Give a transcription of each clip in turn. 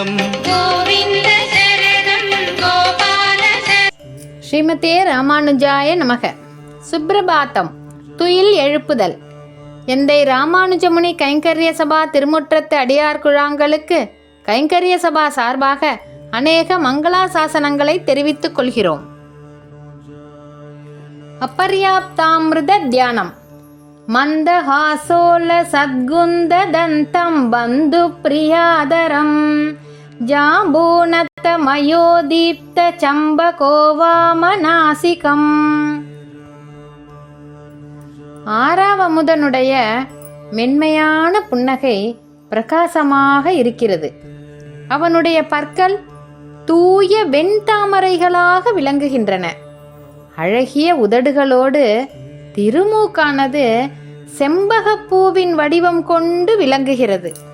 சரணம். ஸ்ரீமதே ராமானுஜாய நமக. சுப்பிரபாத்தம் துயில் எழுப்புதல். எந்தை ராமானுஜமுனி கைங்கரிய சபா திருமுற்றத்து அடியார் குழாங்களுக்கு கைங்கரிய சபா சார்பாக அநேக மங்களா சாசனங்களை தெரிவித்துக் கொள்கிறோம். அபர்யாப்தாமிருத தியானம். மந்தஹாசோல சத்குந்த தந்தம் பந்து பிரியாதரம் ஜாம்பூனத்த மயோதீப்த சம்பகோவாமநாசிகம் ஆறாவமுதனுடைய மென்மையான புன்னகை பிரகாசமாக இருக்கிறது. அவனுடைய பற்கள் தூய வெண்தாமரைகளாக விளங்குகின்றன. அழகிய உதடுகளோடு திருமூக்கானது செம்பகப்பூவின் வடிவம் கொண்டு விளங்குகிறது.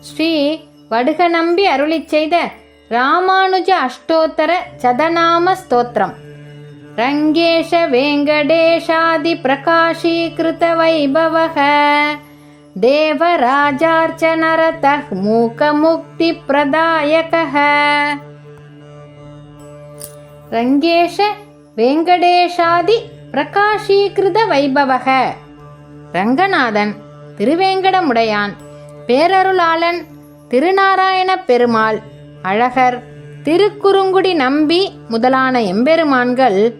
ஸ்ரீ வடுக நம்பி அருளி செய்த ராமானுஜ அஷ்டோத்தர சதநாம ஸ்தோத்திரம். ரங்கேஷ வேங்கடேஷாதி பிரகாஷீகிருத வைபவக. தேவராஜார்ச்சனரதः மூகமுக்தி பிரதாயகः ரங்கேஷ வேங்கடேஷாதி பிரகாஷீகிருத வைபவக. ரங்கநாதன் திருவேங்கடமுடையான். பேரருளாளன் திருநாராயண பெருமாள் அழகர் திருக்குறுங்குடி நம்பி முதலான எம்பெருமான்கள்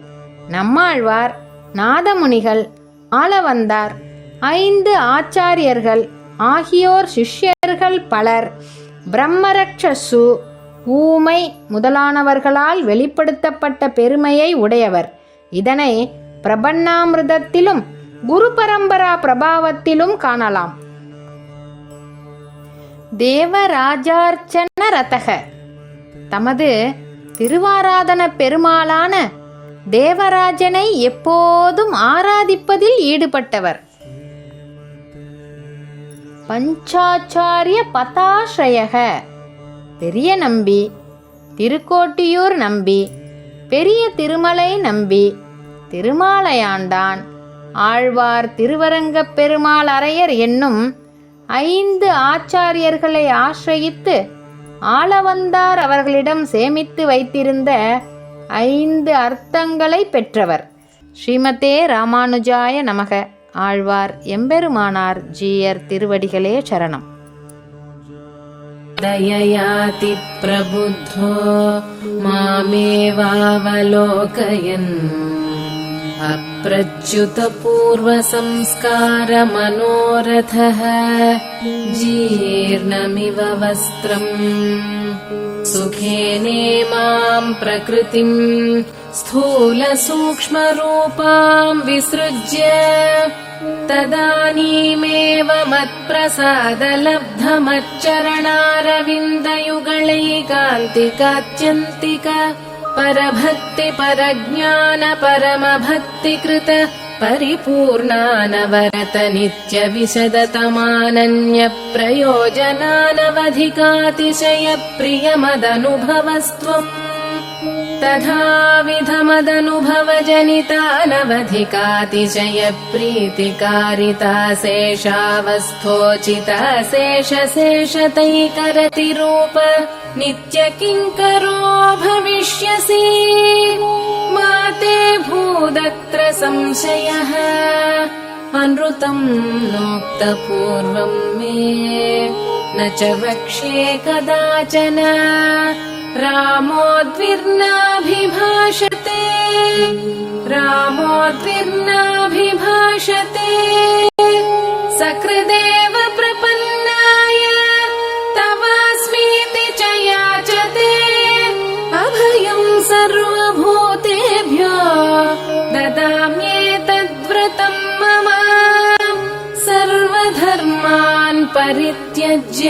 நம்மாழ்வார் நாதமுனிகள் ஆளவந்தார் ஐந்து ஆச்சாரியர்கள் ஆகியோர் சிஷ்யர்கள் பலர். பிரம்மரக்ஷசு ஊமை முதலானவர்களால் வெளிப்படுத்தப்பட்ட பெருமையை உடையவர். இதனை பிரபன்னாமிருதத்திலும் குரு பரம்பரா பிரபாவத்திலும் காணலாம். தேவராஜார்ச்சன ரதக தமது திருவாராதன பெருமாளான தேவராஜனை எப்போதும் ஆராதிப்பதில் ஈடுபட்டவர். பஞ்சாச்சாரிய பதாஸ்ரயக பெரிய நம்பி திருக்கோட்டியூர் நம்பி பெரிய திருமலை நம்பி திருமாலையாண்டான். ஆழ்வார் திருவரங்கப் பெருமாள் அரையர் என்னும் ஐந்து ஆச்சாரியர்களை ஆசிரயித்து ஆளவந்தார் அவர்களிடம் சேமித்து வைத்திருந்த ஐந்து அர்த்தங்களை பெற்றவர். ஸ்ரீமதே ராமானுஜாய நமக. ஆழ்வார் எம்பெருமானார் ஜீயர் திருவடிகளே சரணம். दययाति प्रबुद्धो मामेवावलोकयन् अप्रच्युतपूर्वसंस्कारमनोरथः जीर्णमिव वस्त्रम्। सुखेनेमाम् प्रकृतिम् स्थूलसूक्ष्मरूपाम् विसृज्य तदानीमेव मत्प्रसादलब्धमच्चरणारविन्दयुगलैकान्तिकात्यन्तिक परभक्ति परज्ञान परमभक्तिकृत परिपूर्णानवरत नित्यविशदतमानन्यप्रयोजनानवधिकातिशय प्रियमदनुभवस्त्वम् तथाविधमदनुभवजनितानवधिकातिशय प्रीतिकारिता शेषावस्थोचिता शेषशेषतैकरतिरूप नित्यकिङ्करो भविष्यसि? मा ते भूदत्र संशयः। अनृतम् नोक्तपूर्वम् मे। न च वक्ष्ये कदाचन रामोद्विर्नाभिभाषते रामोद्विर्नाभिभाषते सकृदेव प्रपन्नाय तवास्मीति च याचते। अभयम् सर्वभूतेभ्यो ददाम्येतद्व्रतम् मम। सर्व परित्यज्य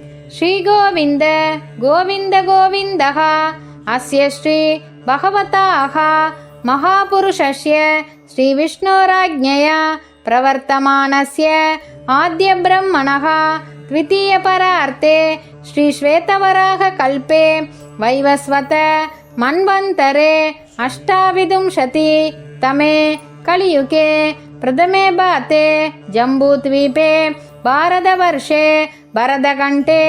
श्रीगोविन्द गोविन्दगोविन्दः अस्य श्री भगवताः महापुरुषस्य श्रीविष्णोराज्ञया प्रवर्तमानस्य आद्यब्रह्मणः द्वितीयपरार्थे श्रीश्वेतवराहकल्पे वैवस्वत मन्वन्तरे अष्टाविंशतितमे कलियुगे प्रथमे भाते जम्बूद्वीपे भारतवर्षे भरतकण्ठे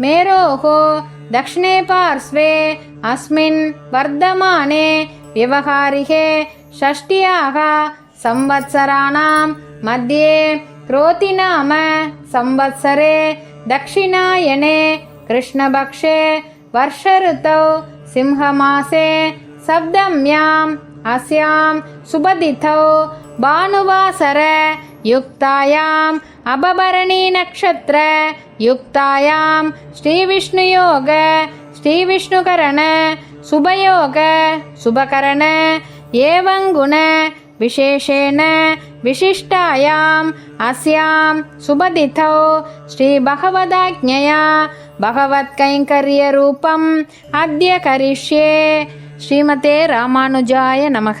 मेरोः दक्षिणे पार्श्वे अस्मिन् वर्धमाने व्यवहारिके षष्ट्याः संवत्सराणां मध्ये क्रोतिनाम संवत्सरे दक्षिणायने कृष्णपक्षे वर्षऋतौ सिंहमासे सप्तम्याम् अस्यां सुबदितौ भानुवासर युक्तायाम् अपभरणीनक्षत्र युक्तायां श्रीविष्णुयोग श्रीविष्णुकरण सुभयोग शुभकरण एवं गुण विशेषेण विशिष्टायाम् अस्यां सुबदिथौ श्रीभगवदाज्ञया भगवत्कैङ्कर्यरूपम् अद्य करिष्ये श्रीमते रामानुजाय नमः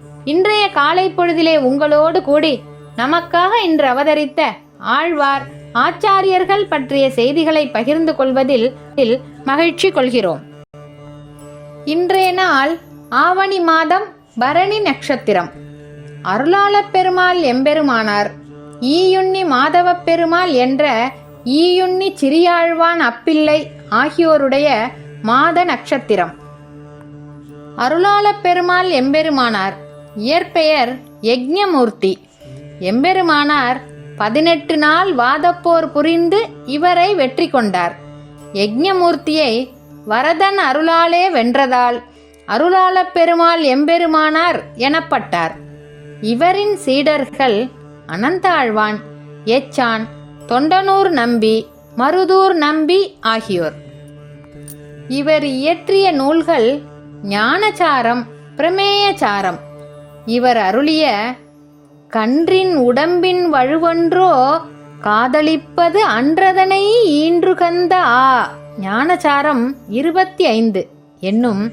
இன்றைய காலை பொழுதிலே உங்களோடு கூடி நமக்காக இன்று அவதரித்த ஆழ்வார் ஆச்சாரியர்கள் பற்றிய செய்திகளை பகிர்ந்து கொள்வதில் இல் மகிழ்ச்சி கொள்கிறோம். இன்றைய நாள் ஆவணி மாதம் பரணி நட்சத்திரம். அருளாளப் பெருமாள் எம்பெருமானார். ஈயுண்ணி மாதவப் பெருமாள் என்ற ஈயுண்ணி சிறியாழ்வான் அப்பிள்ளை ஆகியோருடைய மாத நட்சத்திரம். அருளாளப் பெருமாள் எம்பெருமானார். இயற்பெயர் யக்ஞமூர்த்தி எம்பெருமானார் பதினெட்டு நாள் வாதப்போர் புரிந்து இவரை வெற்றி கொண்டார். யக்ஞமூர்த்தியை வரதன் அருளாலே வென்றதால் அருளாளப் பெருமாள் எம்பெருமானார் எனப்பட்டார். இவரின் சீடர்கள் அனந்தாழ்வான் எச்சான் தொண்டனூர் நம்பி மருதூர் நம்பி ஆகியோர். இவர் இயற்றிய நூல்கள் ஞானசாரம் பிரமேயசாரம். இவர் அருளிய கன்றின் உடம்பின் வழுவன்றோ காதலிப்பது அன்றதனை ஈன்றுகந்த ஆ. ஞானசாரம் இருபத்தி ஐந்து என்னும்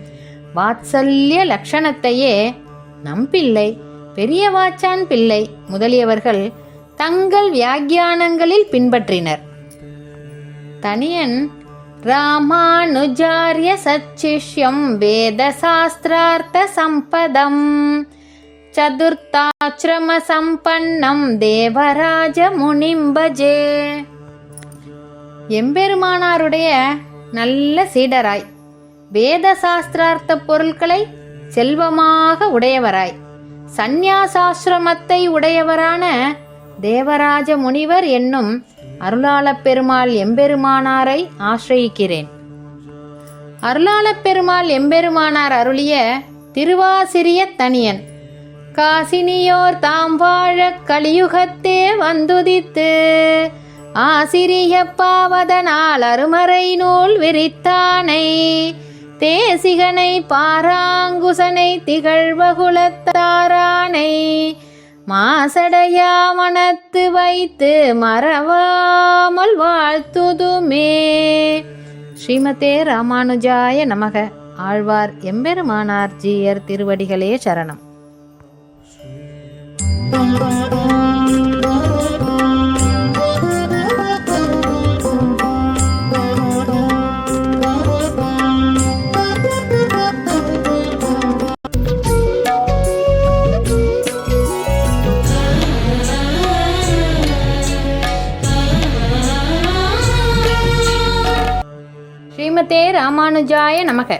வாத்சல்ய லட்சணத்தையே நம்பிள்ளை பெரியவாச்சான் பிள்ளை முதலியவர்கள் தங்கள் வியாக்கியானங்களில் பின்பற்றினர். தனியன் ராமானுஜாரிய சச்சிஷ்யம் வேத சாஸ்திரார்த்த சம்பதம். சதுர்த்தாசிரம சம்பன்னம் தேவராஜ முனிம்பஜே எம்பெருமானாருடைய நல்ல சீடராய் வேத சாஸ்திரார்த்த பொருட்களை செல்வமாக உடையவராய் சந்நியாசாசிரமத்தை உடையவரான தேவராஜ முனிவர் என்னும் அருளாளப் பெருமாள் எம்பெருமானாரை ஆசிரயிக்கிறேன். அருளாளப் பெருமாள் எம்பெருமானார் அருளிய திருவாசிரிய தனியன் காசினியோர் தாம் வாழ கலியுகத்தே வந்துதித்து ஆசிரிய பாவதனால் அருமறை நூல் விரித்தானை தேசிகனை பாராங்குசனை திகழ்வகுலத்தாரானை மாசடையா மனத்து வைத்து மறவாமல் வாழ்த்துதுமே. ஸ்ரீமதே ராமானுஜாய நமக. ஆழ்வார் எம்பெருமானார் ஜீயர் திருவடிகளே சரணம். ஸ்ரீமதே ராமானுஜாய நமக.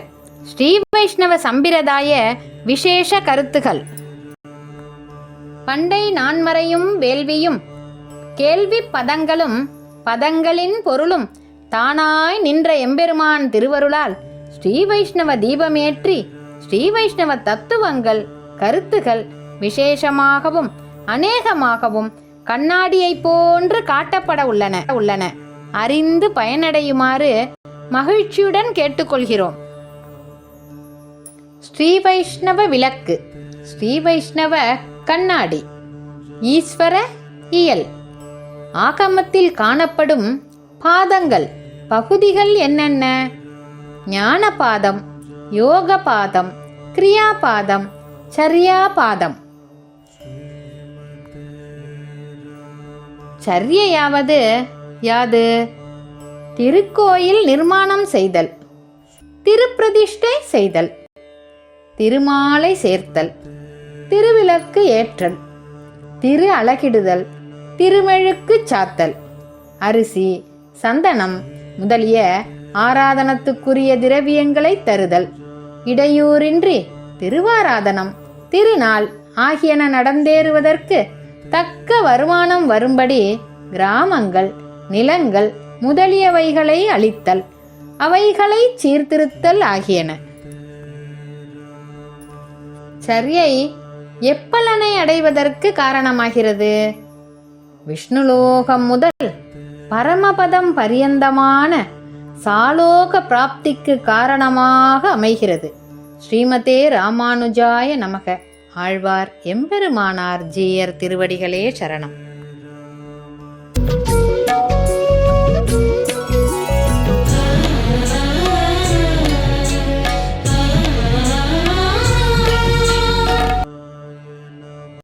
ஸ்ரீ வைஷ்ணவ சம்பிரதாய விசேஷ கருத்துகள். பண்டை நான்மறையும் வேள்வியும் கேள்வி பதங்களும் பதங்களின் பொருளும் தானாய் நின்ற எம்பெருமான் திருவருளால் ஸ்ரீ வைஷ்ணவ தீபமேற்றி ஸ்ரீ வைஷ்ணவ தத்துவங்கள் கருத்துகள் விசேஷமாகவும் அநேகமாகவும் கண்ணாடியைப் போன்று காட்டப்பட உள்ளன உள்ளன. அறிந்து பயனடையுமாறு மகிழ்ச்சியுடன் கேட்டுக்கொள்கிறோம். ஸ்ரீ வைஷ்ணவ விளக்கு. ஸ்ரீ வைஷ்ணவ கண்ணாடி. ஈஸ்வர இயல். ஆகமத்தில் காணப்படும் பாதங்கள். பகுதிகள் என்னென்ன? ஞான பாதம் யோக பாதம் கிரியா பாதம் சரியா பாதம் சரியையாவது யாது? திருக்கோயில் நிர்மாணம் செய்தல். திருப்பிரதிஷ்டை செய்தல். திருமாலை சேர்த்தல். திருவிளக்கு ஏற்றல் திரு அழகிடுதல் திருமெழுக்கு சாத்தல். அரிசி சந்தனம் முதலிய ஆராதனத்துக்குரிய திரவியங்களை தருதல். இடையூறின்றி திருவாராதனம் திருநாள் ஆகியன நடந்தேறுவதற்கு தக்க வருமானம் வரும்படி கிராமங்கள் நிலங்கள் முதலியவைகளை அளித்தல் அவைகளை சீர்திருத்தல் ஆகியன. சரியை எப்பலனை அடைவதற்கு காரணமாகிறது? விஷ்ணுலோகம் முதல் பரமபதம் பரியந்தமான சாலோக பிராப்திக்கு காரணமாக அமைகிறது. ஸ்ரீமதே ராமானுஜாய நமக. ஆழ்வார் எம்பெருமானார் ஜீயர் திருவடிகளே சரணம்.